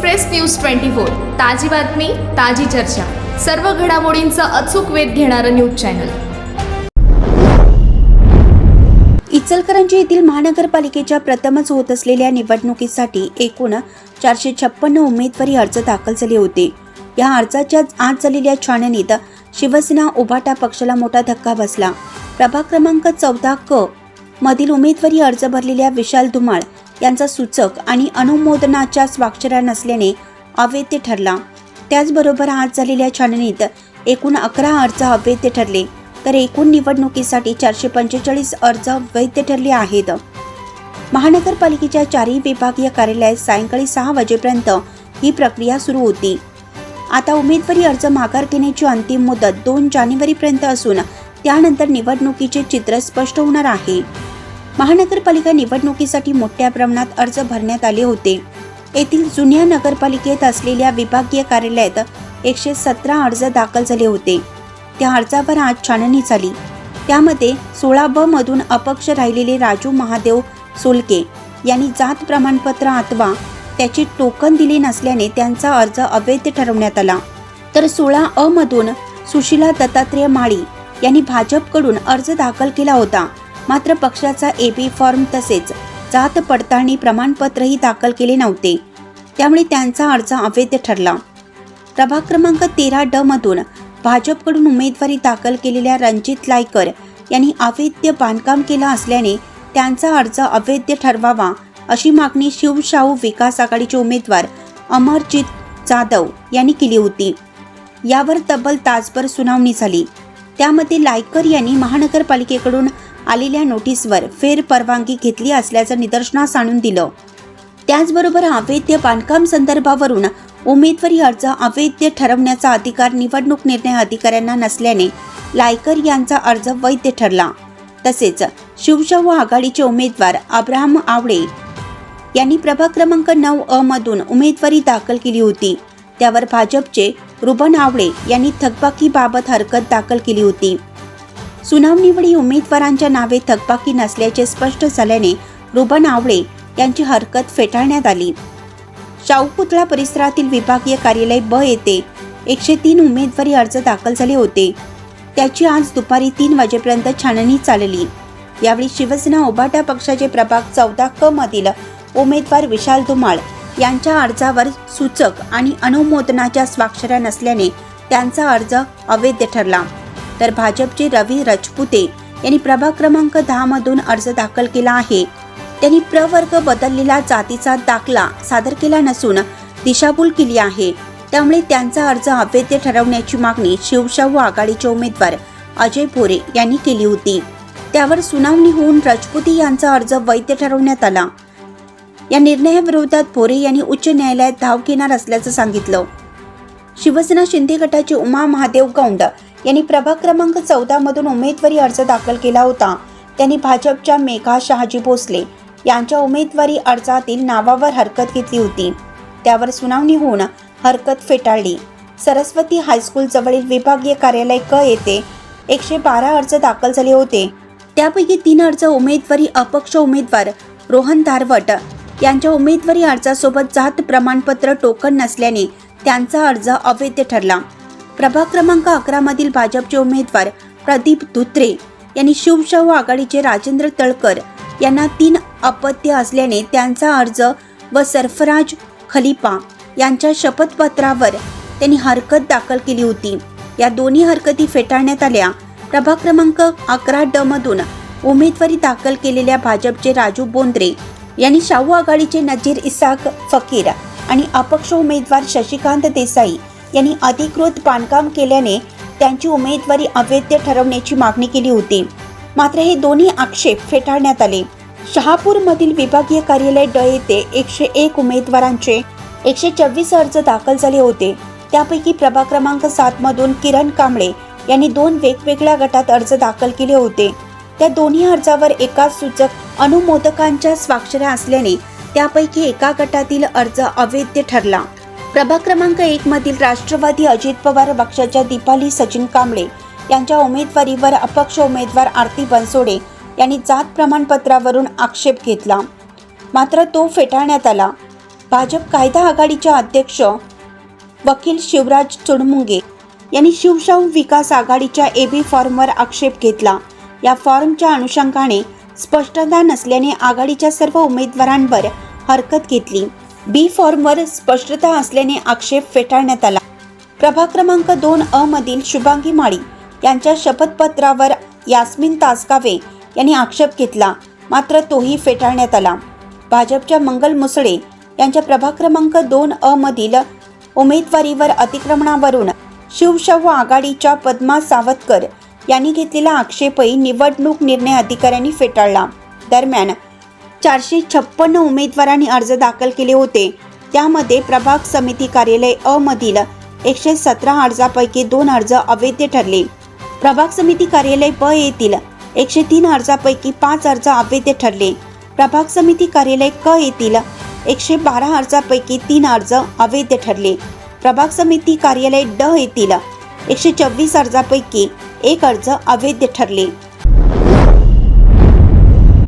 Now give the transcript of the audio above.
Express news twenty four ताजी बातमी ताजी चर्चा. सर्व घडामोडींचा अचूक वेध घेणारं न्यूज चॅनल. इचलकरंजी येथील महानगरपालिकेच्या प्रथमच होत असलेल्या निवडणुकीसाठी एकूण चारशे छप्पन्न उमेदवारी अर्ज दाखल झाले होते. या अर्जाच्या आज झालेल्या छाननीत शिवसेना उभाटा पक्षाला मोठा धक्का बसला. प्रभाग क्रमांक चौदा क मधील उमेदवारी अर्ज भरलेल्या विशाल धुमाळ यांचा सूचक आणि अनुमोदनाच्या स्वाक्षऱ्या नसल्याने अवैध ठरला. त्याचबरोबर आज झालेल्या छाननीत एकूण अकरा अर्ज अवैध ठरले तर एकूण निवडणुकीसाठी चारशे पंचेचाळीस अर्ज वैध ठरले आहेत. महानगरपालिकेच्या चारही विभागीय कार्यालयात सायंकाळी सहा वाजेपर्यंत ही प्रक्रिया सुरू होती. आता उमेदवारी अर्ज माघार घेण्याची अंतिम मुदत दोन जानेवारीपर्यंत असून त्यानंतर निवडणुकीचे चित्र स्पष्ट होणार आहे. महानगरपालिका निवडणुकीसाठी मोठ्या प्रमाणात अर्ज भरण्यात आले होते. येथील जुन्या नगरपालिकेत असलेल्या विभागीय कार्यालयात एकशे सतरा अर्ज दाखल झाले होते. त्या अर्जावर आज छाननी झाली. त्यामध्ये सोळा ब मधून अपक्ष राहिलेले राजू महादेव सोलके यांनी जात प्रमाणपत्र अथवा त्याची टोकन दिली नसल्याने त्यांचा अर्ज अवैध ठरवण्यात आला. तर सोळा अ मधून सुशिला दत्तात्रेय माळी यांनी भाजपकडून अर्ज दाखल केला होता. मात्र पक्षाचा एबी फॉर्म तसेच जात पडताळणी प्रमाणपत्रही दाखल केले नव्हते. त्यामुळे त्यांचा अर्ज अवैध ठरला. प्रभाग क्रमांक तेरा ड मधून भाजपकडून उमेदवारी दाखल केलेल्या रणजित लायकर यांनी अवैध बांधकाम केलं असल्याने त्यांचा अर्ज अवैध ठरवावा अशी मागणी शिवशाहू विकास आघाडीचे उमेदवार अमरजित जाधव यांनी केली होती. यावर तब्बल तासभर सुनावणी झाली. त्यामध्ये लायकर यांनी महानगरपालिकेकडून आलेल्या नोटीसवर फेरपरवानगी घेतली असल्याचं निदर्शनास आणून दिलं. त्याचबरोबर अवैध बांधकाम संदर्भावरून उमेदवारी अर्ज अवैध ठरवण्याचा अधिकार निवडणूक निर्णय अधिकाऱ्यांना नसल्याने लायकर यांचा अर्ज वैध ठरला. तसेच शिवशाहू आघाडीचे उमेदवार अब्राहम आवडे यांनी प्रभाग क्रमांक नऊ अ मधून उमेदवारी दाखल केली होती. त्यावर भाजपचे रुबन आवडे यांनी थकबाकीबाबत हरकत दाखल केली होती. सुनावणीवेळी उमेदवारांच्या नावे थकबाकी नसल्याचे स्पष्ट झाल्याने रुबन आवळे यांची हरकत फेटाळण्यात आली. शाहू पुतळा परिसरातील विभागीय कार्यालय ब येथे एकशे तीन उमेदवारी अर्ज दाखल झाले होते. त्याची आज दुपारी तीन वाजेपर्यंत छाननी चालली. यावेळी शिवसेना उभाटा पक्षाचे प्रभाग चौदा क मधील उमेदवार विशाल धुमाळ यांच्या अर्जावर सूचक आणि अनुमोदनाच्या स्वाक्षऱ्या नसल्याने त्यांचा अर्ज अवैध ठरला. तर भाजपचे रवी रजपुते यांनी प्रभाग क्रमांक दहा मधून अर्ज दाखल केला आहे. त्यांनी प्रवर्ग बदललेला जातीचा दाखला सादर केला नसून दिशाभूल केली आहे. त्यामुळे त्यांचा अर्ज अवैध ठरवण्याची मागणी शिवशाहू आघाडीचे उमेदवार अजय भोरे यांनी केली होती. त्यावर सुनावणी होऊन रजपुती यांचा अर्ज वैध ठरवण्यात आला. या निर्णयाविरोधात भोरे यांनी उच्च न्यायालयात धाव घेणार असल्याचं सांगितलं. शिवसेना शिंदे गटाचे उमा महादेव गौंड यांनी प्रभाग क्रमांक चौदा मधून उमेदवारी अर्ज दाखल केला होता. त्यांनी भाजपच्या मेघा शहाजी भोसले यांच्या उमेदवारी अर्जातील नावावर हरकत घेतली होती. त्यावर सुनावणी होऊन हरकत फेटाळली. सरस्वती हायस्कूल जवळील विभागीय कार्यालय क येथे एकशे बारा अर्ज दाखल झाले होते. त्यापैकी तीन अर्ज उमेदवारी अपक्ष उमेदवार रोहन धारवट यांच्या उमेदवारी अर्जासोबत जात प्रमाणपत्र टोकन नसल्याने त्यांचा अर्ज अवैध ठरला. प्रभाग क्रमांक अकरा मधील भाजपचे उमेदवार प्रदीप धुत्रे यांनी शिवशाहू आघाडीचे राजेंद्र तळकर यांना तीन अपत्य असल्याने त्यांचा अर्ज व सरफराज खलिपा यांच्या शपथपत्रावर त्यांनी हरकत दाखल केली होती. या दोन्ही हरकती फेटाळण्यात आल्या. प्रभाग क्रमांक अकरा ड मधून उमेदवारी दाखल केलेल्या भाजपचे राजू बोंद्रे यांनी शाहू आघाडीचे नजीर इसाक फकीर आणि अपक्ष उमेदवार शशिकांत देसाई यांनी अधिकृत बांधकाम केल्याने त्यांची उमेदवारी अवैध ठरवण्याची मागणी केली होती. मात्र हे दोन्ही आक्षेप फेटाळण्यात आले. शहापूरमधील विभागीय कार्यालय ड येथे एकशे एक उमेदवारांचे एकशे चोवीस अर्ज दाखल झाले होते. त्यापैकी प्रभाग क्रमांक सात मधून किरण कांबळे यांनी दोन वेगवेगळ्या गटात अर्ज दाखल केले होते. त्या दोन्ही अर्जावर एकाच सूचक अनुमोदकांच्या स्वाक्षऱ्या असल्याने त्यापैकी एका गटातील अर्ज अवैध ठरला. प्रभाग क्रमांक एक मधील राष्ट्रवादी अजित पवार पक्षाच्या दीपाली सचिन कांबळे यांच्या उमेदवारीवर अपक्ष उमेदवार आरती बनसोडे यांनी जात प्रमाणपत्रावरून आक्षेप घेतला. मात्र तो फेटाळण्यात आला. भाजप कायदा आघाडीच्या अध्यक्ष वकील शिवराज चुडमुंगे यांनी शिवशाहू विकास आघाडीच्या ए बी फॉर्मवर आक्षेप घेतला. या फॉर्मच्या अनुषंगाने स्पष्टता नसल्याने आघाडीच्या सर्व उमेदवारांवर हरकत घेतली. बी फॉर्मवर स्पष्टता असल्याने आक्षेप फेटाळण्यात आला. प्रभाग क्रमांक दोन अ मधील शुभांगी माळी यांच्या शपथपत्रावर यास्मिन तासगावे यांनी आक्षेप घेतला. मात्र तोही फेटाळण्यात आला. भाजपच्या मंगल मुसळे यांच्या प्रभाग क्रमांक दोन अ मधील उमेदवारीवर अतिक्रमणावरून शिवशव आघाडीच्या पद्मा सावतकर यांनी घेतलेला आक्षेपही निवडणूक निर्णय अधिकाऱ्यांनी फेटाळला. दरम्यान चारशे छप्पन्न उमेदवारांनी अर्ज दाखल केले होते. त्यामध्ये प्रभाग समिती कार्यालय अ मधील एकशे सतरा अर्जापैकी दोन अर्ज अवैध ठरले. प्रभाग समिती कार्यालय ब येथील एकशे तीन अर्जापैकी पाच अर्ज अवैध ठरले. प्रभाग समिती कार्यालय क येथील एकशे बारा अर्जापैकी तीन अर्ज अवैध ठरले. प्रभाग समिती कार्यालय ड येथील एकशे चोवीस अर्जापैकी एक अर्ज अवैध ठरले.